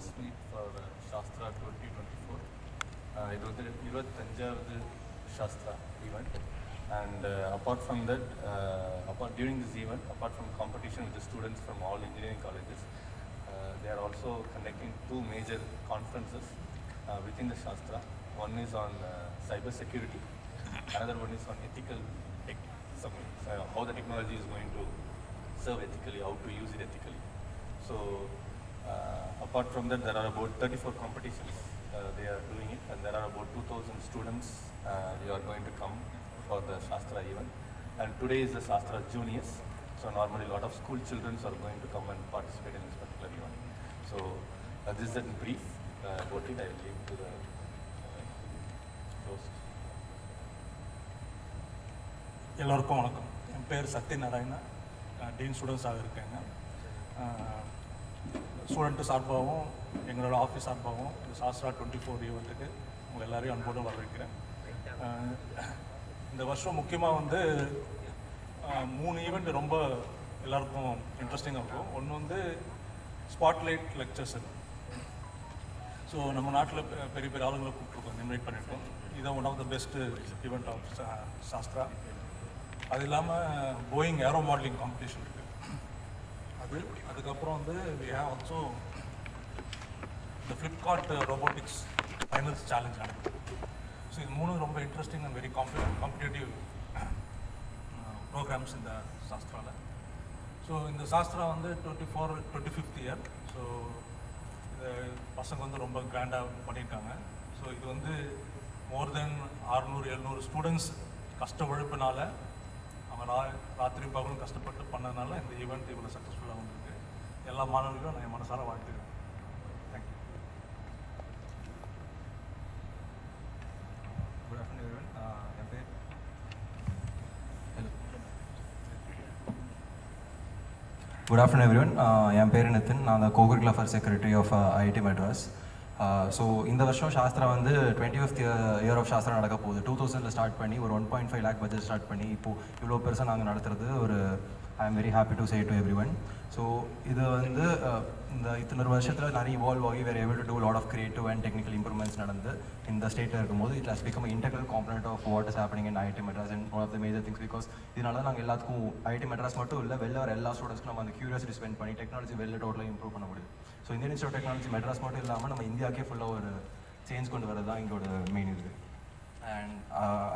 Press meet for Shaastra twenty twenty four இது வந்து இருபத்தஞ்சாவது Shaastra event and apart from that apart during this event apart from competition with students from all engineering colleges they are also conducting two major conferences uh, within the Shastra. One is on uh, cyber security, another one is on ethical tech, some, uh, how the technology is going to serve ethically, how to use it ethically. So, uh, apart from that, there are about 34 competitions uh, they are doing it, and there are about 2,000 students uh, who are going to come for the Shastra event. And today is the Shastra Juniors. So normally a lot of school children are going to come and participate in this particular event. So uh, this is in brief uh, about it. I will leave to the uh, host. எல்லோருக்கும் வணக்கம் என் பேர் சத்யநாராயணா நான் dean ஸ்டூடெண்ட்ஸாக இருக்கேங்க student சார்பாகவும் எங்களோட office சார்பாகவும் இந்த Sastra twenty four ஈவெண்ட்டுக்கு உங்கள் எல்லாரையும் அன்போடு வரவேற்கிறேன். இந்த வருஷம் முக்கியமாக வந்து மூணு ஈவெண்ட் ரொம்ப எல்லாருக்கும் இன்ட்ரெஸ்டிங்காக இருக்கும். ஒன்று வந்து ஸ்பாட்லைட் லெக்சர்ஸ் ஸோ நம்ம நாட்டில் பெரிய பெரிய ஆளுங்களை கூப்பிட்ருக்கோம் இன்வைட் பண்ணியிருக்கோம் இதான் one of the best event of Shaastra. அது இல்லாமல் போயிங் ஏரோ மாடலிங் காம்படிஷன் இருக்குது அது அதுக்கப்புறம் வந்து வி ஹேவ் ஆல்சோ இந்த ஃப்ளிப்கார்ட் ரோபோட்டிக்ஸ் ஃபைனல்ஸ் சேலஞ்ச் நடக்குது. ஸோ இது மூணு ரொம்ப interesting and very combi competitive programs இந்த சாஸ்திராவில் ஸோ இந்த சாஸ்திரா வந்து twenty four twenty fifth year so இது பசங்க வந்து ரொம்ப கிராண்டாக பண்ணியிருக்காங்க ஸோ இது வந்து மோர் தென் அறுநூறு எழுநூறு ஸ்டூடெண்ட்ஸ் கஷ்ட உழைப்பினால அவங்க ரா ராத்திரி பகலும் கஷ்டப்பட்டு பண்ணதுனால இந்த ஈவெண்ட் இவ்வளோ சக்ஸஸ்ஃபுல்லாக வந்திருக்கு. எல்லா மாணவர்களும் நான் என் மனசார வாழ்த்துக்கிறேன். தேங்க்யூ குட் ஆஃப்டர்நூன் என் பேர் குட் ஆஃப்டர்நூன் எவ்ரிவன் என் பேர் நிதின் நான் அந்த cocurricular for secretary of IIT Madras so இந்த வருஷம் சாஸ்திரா வந்து twenty fifth year of Shaastra நடக்க போகுது. டூ தௌசண்டில் ஸ்டார்ட் பண்ணி ஒரு one point five lakh budget start பண்ணி இப்போது இவ்வளோ பெருசாக நாங்கள் நடத்துறது ஒரு I am very happy to say to everyone so இது வந்து இந்த இத்தனை வருஷத்தில் நிறைய இவால்வ் ஆகி வேறு able to do lot of creative and technical improvements நடந்து இந்த ஸ்டேட்டில் இருக்கும்போது it has become integral component of what is happening in IIT Madras and one of the major things because இதனால நாங்கள் எல்லாத்துக்கும் ஐடி மெட்ராஸ் மட்டும் இல்லை வெளில வர எல்லா ஸ்டூடெண்ட்ஸ்க்கும் நம்ம அந்த கியூரியாசிட்டி ஸ்பெண்ட் பண்ணி டெக்னாலஜி வெளில டோட்டலாக இம்ப்ரூவ் பண்ண முடியும் so Indian institute technology Madras மட்டும் இல்லாமல் நம்ம இந்தியாக்கே ஃபுல்லாக ஒரு சேஞ்ச் கொண்டு வரது தான் எங்களோட மெயின் இது. And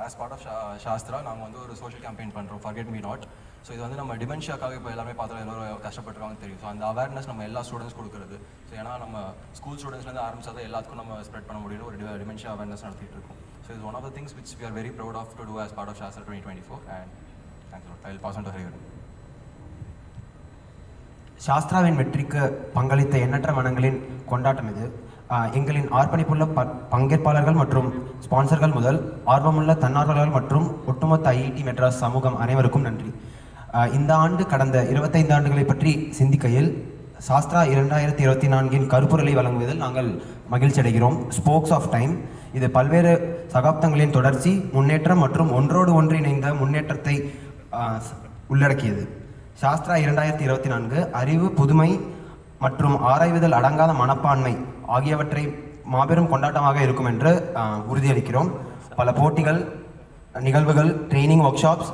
as part of Shaastra நாங்கள் வந்து ஒரு சோஷியல் கேம்பெயின் பண்ணுறோம் ஃபர்கெட் மீ நாட் ஸோ இது வந்து நம்ம டிமென்ஷியாக்காக இப்போ எல்லாமே பார்த்தா எல்லோரும் கஷ்டப்பட்டுருவாங்க தெரியும். ஸோ அந்த அவேர்னஸ் நம்ம எல்லா ஸ்டூடெண்ட்ஸ் கொடுக்குறது. ஸோ ஏன்னா நம்ம ஸ்கூல் ஸ்டூடெண்ட்ஸ்லேருந்து ஆரம்பிச்சா தான் எல்லாத்துக்கும் நம்ம ஸ்ப்ரெட் பண்ண முடியும் ஒரு டிமென்ஷியா அவேர்னஸ் நடத்திட்டு இருக்கோம் ஸோ இது one of the things which we are very proud of to do as part of Shaastra twenty twenty four and thanks I will pass on to ஹரிவர் சாஸ்திராவின் வெற்றிக்கு பங்களித்த எண்ணற்ற மனங்களின் கொண்டாட்டம் இது. ஆஹ் எங்களின் அர்ப்பணிப்புள்ள ப பங்கேற்பாளர்கள் மற்றும் ஸ்பான்சர்கள் முதல் ஆர்வமுள்ள தன்னார்வலர்கள் மற்றும் ஒட்டுமொத்த ஐஐடி மெட்ராஸ் சமூகம் அனைவருக்கும் நன்றி. இந்த ஆண்டு கடந்த இருபத்தைந்து ஆண்டுகளை பற்றி சிந்திக்கையில் சாஸ்திரா இரண்டாயிரத்தி இருபத்தி நான்கின் கருப்பொருளை வழங்குவதில் நாங்கள் மகிழ்ச்சி அடைகிறோம். ஸ்போக்ஸ் ஆஃப் டைம் இது பல்வேறு சகாப்தங்களின் தொடர்ச்சி முன்னேற்றம் மற்றும் ஒன்றோடு ஒன்று இணைந்த முன்னேற்றத்தை உள்ளடக்கியது. சாஸ்திரா இரண்டாயிரத்தி இருபத்தி நான்கு அறிவு புதுமை மற்றும் ஆராய்வுதல் அடங்காத மனப்பான்மை ஆகியவற்றை மாபெரும் கொண்டாட்டமாக இருக்கும் என்று உறுதியளிக்கிறோம். பல போட்டிகள் நிகழ்வுகள் ட்ரைனிங் ஒர்க் ஷாப்ஸ்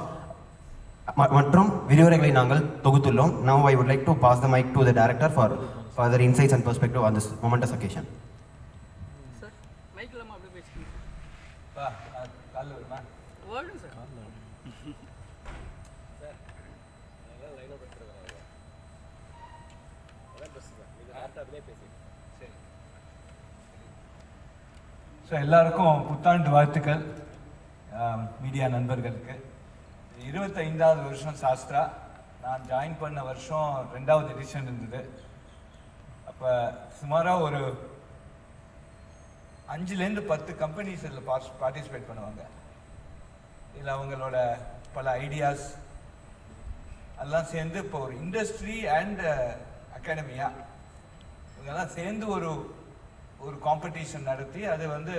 மற்றும் விரிவுரைகளை நாங்கள் தொகுத்துள்ளோம். Now I would like to pass the mic to the director for further insights and perspective on this momentous sir. So எல்லாருக்கும் புத்தாண்டு வாழ்த்துக்கள். மீடியா நண்பர்களுக்கு. இருபத்தைந்தாவது வருஷம் சாஸ்திரா. நான் ஜாயின் பண்ண வருஷம் ரெண்டாவது எடிஷன் இருந்தது. அப்போ சுமாராக ஒரு அஞ்சுலேருந்து பத்து கம்பெனிஸ் இதில் பார்ட்டிசிபேட் பண்ணுவாங்க. இதில் அவங்களோட பல ஐடியாஸ் எல்லாம் சேர்ந்து இப்போ ஒரு இண்டஸ்ட்ரி அண்ட் அகாடமியா இவங்கெல்லாம் சேர்ந்து ஒரு ஒரு காம்படிஷன் நடத்தி அது வந்து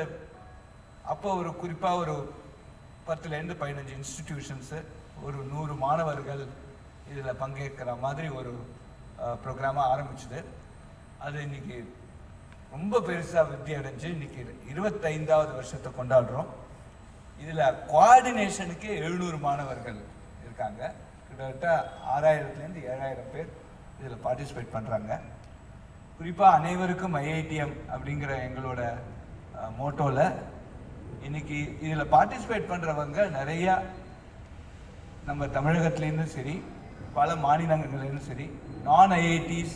அப்போ ஒரு குறிப்பாக ஒரு பத்துலேருந்து பதினஞ்சு இன்ஸ்டிடியூஷன்ஸு ஒரு நூறு மாணவர்கள் இதில் பங்கேற்கிற மாதிரி ஒரு ப்ரோக்ராமாக ஆரம்பிச்சுது. அது இன்னைக்கு ரொம்ப பெருசாக விருத்தி அடைஞ்சு இன்னைக்கு இருபத்தைந்தாவது வருஷத்தை கொண்டாடுறோம். இதில் கோஆர்டினேஷனுக்கு எழுநூறு மாணவர்கள் இருக்காங்க. கிட்டத்தட்ட ஆறாயிரத்துலேருந்து ஏழாயிரம் பேர் இதில் பார்ட்டிசிபேட் பண்ணுறாங்க குறிப்பாக அனைவருக்கும் ஐஐடிஎம் அப்படிங்கிற எங்களோட மோட்டோவில் இன்னைக்கு இதில் பார்ட்டிசிபேட் பண்ணுறவங்க நிறையா நம்ம தமிழகத்துலேருந்தும் சரி பல மாநிலங்கள்லேருந்தும் சரி நான் ஐஐடிஸ்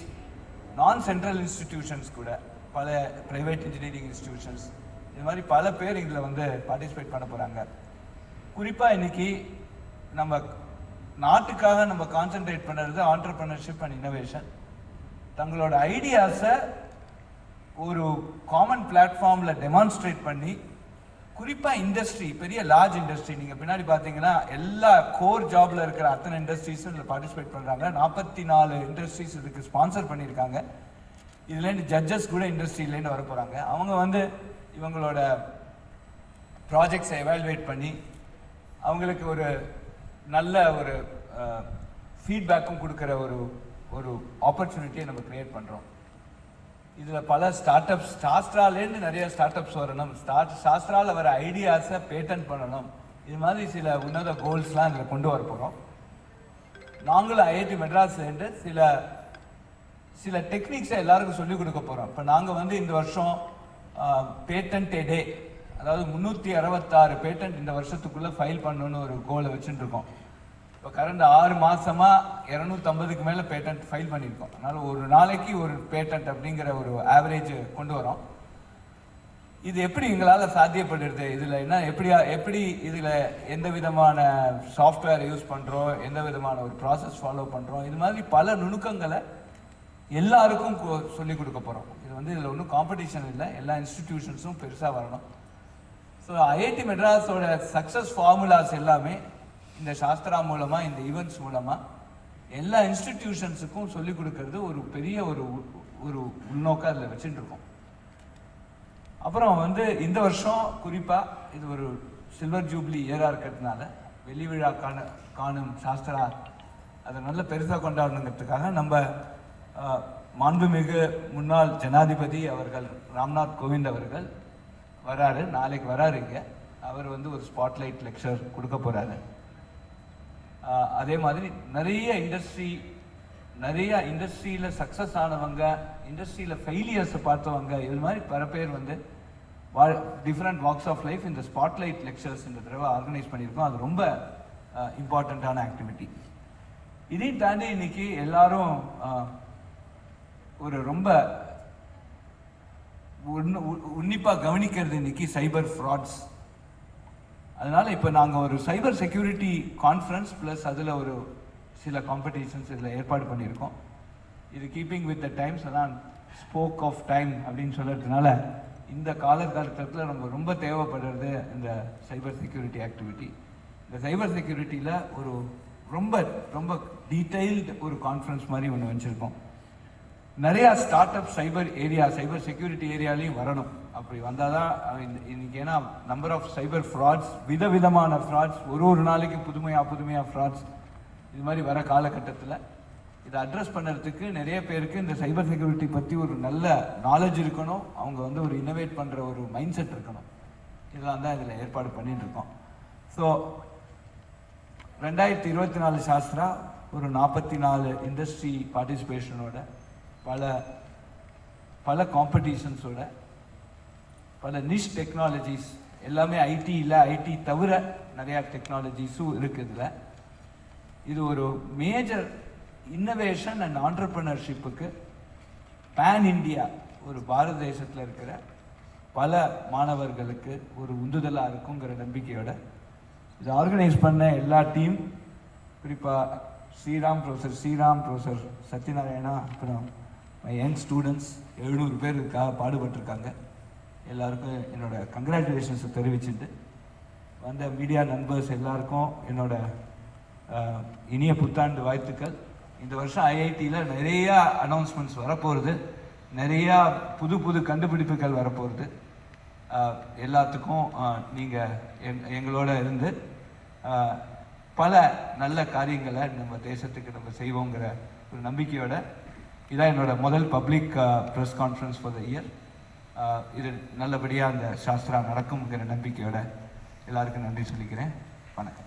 நான் சென்ட்ரல் இன்ஸ்டிடியூஷன்ஸ் கூட பல ப்ரைவேட் இன்ஜினியரிங் இன்ஸ்டிடியூஷன்ஸ் இது மாதிரி பல பேர் இதில் வந்து பார்ட்டிசிபேட் பண்ண போகிறாங்க குறிப்பாக இன்னைக்கு நம்ம நாட்டுக்காக நம்ம கான்சென்ட்ரேட் பண்ணுறது ஆண்டர்பிரினர்ஷிப் அண்ட் இன்னோவேஷன் தங்களோட ஐடியாஸை ஒரு காமன் பிளாட்ஃபார்மில் டெமான்ஸ்ட்ரேட் பண்ணி குறிப்பாக இண்டஸ்ட்ரி பெரிய லார்ஜ் இண்டஸ்ட்ரி நீங்கள் பின்னாடி பார்த்தீங்கன்னா எல்லா கோர் ஜாப்ல இருக்கிற அத்தனை இண்டஸ்ட்ரீஸும் இதில் பார்ட்டிசிபேட் பண்ணுறாங்க நாற்பத்தி நாலு இண்டஸ்ட்ரீஸ் இதுக்கு ஸ்பான்சர் பண்ணியிருக்காங்க. இதுலேருந்து ஜட்ஜஸ் கூட இண்டஸ்ட்ரியிலேருந்து வர போகிறாங்க அவங்க வந்து இவங்களோட ப்ராஜெக்ட்ஸை எவால்வேட் பண்ணி அவங்களுக்கு ஒரு நல்ல ஒரு ஃபீட்பேக்கும் கொடுக்குற ஒரு ஒரு ஆப்பர்ச்சுனிட்டியை நம்ம க்ரியேட் பண்ணுறோம் இதில் பல ஸ்டார்ட் அப்ஸ் சாஸ்திராலேருந்து நிறைய ஸ்டார்ட் அப்ஸ் வரணும். ஸ்டார்ட் சாஸ்திராவில் வர ஐடியாஸை பேட்டன் பண்ணணும். இது மாதிரி சில உன்னத கோல்ஸ்லாம் இதில் கொண்டு வர போகிறோம் நாங்களும் ஐஐடி மெட்ராஸ்லேருந்து சில சில டெக்னிக்ஸை எல்லாருக்கும் சொல்லிக் கொடுக்க போகிறோம் இப்போ நாங்கள் வந்து இந்த வருஷம் பேட்டன்ட் டே அதாவது முந்நூற்றி அறுபத்தாறு பேட்டன்ட் இந்த வருஷத்துக்குள்ளே ஃபைல் பண்ணணும்னு ஒரு கோலை வச்சுட்டு இருக்கோம். இப்போ கரண்ட் ஆறு மாதமாக இரநூத்தம்பதுக்கு மேலே பேட்டன்ட் ஃபைல் பண்ணியிருக்கோம். அதனால ஒரு நாளைக்கு ஒரு பேட்டன்ட் அப்படிங்கிற ஒரு ஆவரேஜ் கொண்டு வரோம். இது எப்படி எங்களால் சாத்தியப்படுறது? இதில் என்ன எப்படி எப்படி இதில் எந்த விதமான சாஃப்ட்வேர் யூஸ் பண்ணுறோம் எந்த விதமான ஒரு ப்ராசஸ் ஃபாலோ பண்ணுறோம் இது மாதிரி பல நுணுக்கங்களை எல்லாருக்கும் கொ- சொல்லிக் கொடுக்க போகிறோம் இது வந்து இதில் ஒன்றும் காம்படிஷன் இல்லை. எல்லா இன்ஸ்டிடியூஷன்ஸும் பெருசாக வரணும். ஸோ ஐஐடி மெட்ராஸோட சக்ஸஸ் ஃபார்முலாஸ் எல்லாமே இந்த சாஸ்திரா மூலமாக இந்த ஈவெண்ட்ஸ் மூலமாக எல்லா இன்ஸ்டிடியூஷன்ஸுக்கும் சொல்லிக் கொடுக்கறது ஒரு பெரிய ஒரு ஒரு உள்நோக்கம் அதில் வச்சுட்டு இருக்கோம். அப்புறம் வந்து இந்த வருஷம் குறிப்பாக இது ஒரு சில்வர் ஜூப்ளி இயராக இருக்கிறதுனால வெள்ளி விழா காண காணும் சாஸ்திரா அதை நல்ல பெருசாக கொண்டாடணுங்கிறதுக்காக நம்ம மாண்புமிகு முன்னாள் ஜனாதிபதி அவர்கள் ராம்நாத் கோவிந்த் அவர்கள் வராரு. நாளைக்கு வராரு இங்கே. அவர் வந்து ஒரு ஸ்பாட்லைட் லெக்சர் கொடுக்க போகிறாரு அதே மாதிரி நிறைய இண்டஸ்ட்ரி நிறைய இண்டஸ்ட்ரியில் சக்ஸஸ் ஆனவங்க இண்டஸ்ட்ரியில் ஃபெயிலியர்ஸை பார்த்தவங்க இது மாதிரி பல பேர் வந்து வா டிஃப்ரெண்ட் வாக்ஸ் ஆஃப் லைஃப் இந்த ஸ்பாட்லைட் லெக்சர்ஸ் இந்த தடவை ஆர்கனைஸ் பண்ணியிருக்கோம். அது ரொம்ப இம்பார்ட்டண்ட்டான ஆக்டிவிட்டி இதையும் தாண்டி இன்னைக்கு எல்லாரும் ஒரு ரொம்ப உன்னிப்பாக உ- கவனிக்கிறது இன்னைக்கு சைபர் ஃப்ராட்ஸ் அதனால் இப்போ நாங்கள் ஒரு சைபர் செக்யூரிட்டி கான்ஃபரன்ஸ் ப்ளஸ் அதில் ஒரு சில காம்படிஷன்ஸ் இதில் ஏற்பாடு பண்ணியிருக்கோம். இது கீப்பிங் வித் த டைம்ஸ் அதான் ஸ்போக் ஆஃப் டைம் அப்படின்னு சொல்கிறதுனால இந்த காலகட்டத்தில் நம்ம ரொம்ப தேவைப்படுறது இந்த சைபர் செக்யூரிட்டி ஆக்டிவிட்டி இந்த சைபர் செக்யூரிட்டியில் ஒரு ரொம்ப ரொம்ப டீட்டெயில்டு ஒரு கான்ஃபரன்ஸ் மாதிரி ஒன்று வச்சுருக்கோம். நிறையா start up cyber area cyber security ஏரியாலையும் வரணும். அப்படி வந்தால் தான் இன்னைக்கு ஏன்னா நம்பர் ஆஃப் சைபர் ஃப்ராட்ஸ் விதவிதமான ஃப்ராட்ஸ் ஒரு ஒரு நாளைக்கு புதுமையாக புதுமையாக ஃப்ராட்ஸ் இது மாதிரி வர காலகட்டத்தில் இதை அட்ரஸ் பண்ணுறதுக்கு நிறைய பேருக்கு இந்த சைபர் செக்யூரிட்டி பற்றி ஒரு நல்ல நாலேஜ் இருக்கணும். அவங்க வந்து ஒரு இன்னோவேட் பண்ணுற ஒரு மைண்ட் செட் இருக்கணும். இதெல்லாம் தான் இதில் ஏற்பாடு பண்ணிட்டு இருக்கோம். ஸோ ரெண்டாயிரத்தி இருபத்தி நாலு சாஸ்திரா ஒரு நாற்பத்தி நாலு இண்டஸ்ட்ரி பார்ட்டிசிபேஷனோட பல பல காம்படிஷன்ஸோட பல நிஷ் டெக்னாலஜிஸ் எல்லாமே ஐடி இல்லை ஐடி தவிர நிறையா டெக்னாலஜிஸும் இருக்குது இதில். இது ஒரு மேஜர் இன்னோவேஷன் அண்ட் ஆண்டர்பிரினர்ஷிப்புக்கு பேன் இந்தியா ஒரு பாரத தேசத்தில் இருக்கிற பல மாணவர்களுக்கு ஒரு உந்துதலாக இருக்குங்கிற நம்பிக்கையோட இதை ஆர்கனைஸ் பண்ண எல்லா டீம் குறிப்பாக ஸ்ரீராம் ப்ரொஃபஸர் ஸ்ரீராம் ப்ரொஃபஸர் சத்யநாராயணா அப்புறம் யங் ஸ்டூடெண்ட்ஸ் எழுநூறு பேர் இதுக்காக பாடுபட்டிருக்காங்க. எல்லாருக்கும் என்னோட கங்க்ராச்சுலேஷன்ஸை தெரிவிச்சுட்டு வந்த மீடியா நண்பர்ஸ் எல்லாருக்கும் என்னோட இனிய புத்தாண்டு வாழ்த்துக்கள். இந்த வருஷம் ஐஐடியில் நிறையா அனௌன்ஸ்மெண்ட்ஸ் வரப்போகிறது நிறையா புது புது கண்டுபிடிப்புகள் வரப்போகிறது எல்லாத்துக்கும் நீங்கள் எங் எங்களோட இருந்து பல நல்ல காரியங்களை நம்ம தேசத்துக்கு நம்ம செய்வோங்கிற ஒரு நம்பிக்கையோட இதான் என்னோட முதல் public press conference for the year இது நல்லபடியாக அந்த சாஸ்திரா நடக்குங்கிற நம்பிக்கையோட எல்லாருக்கும் நன்றி சொல்லிக்கிறேன். வணக்கம்.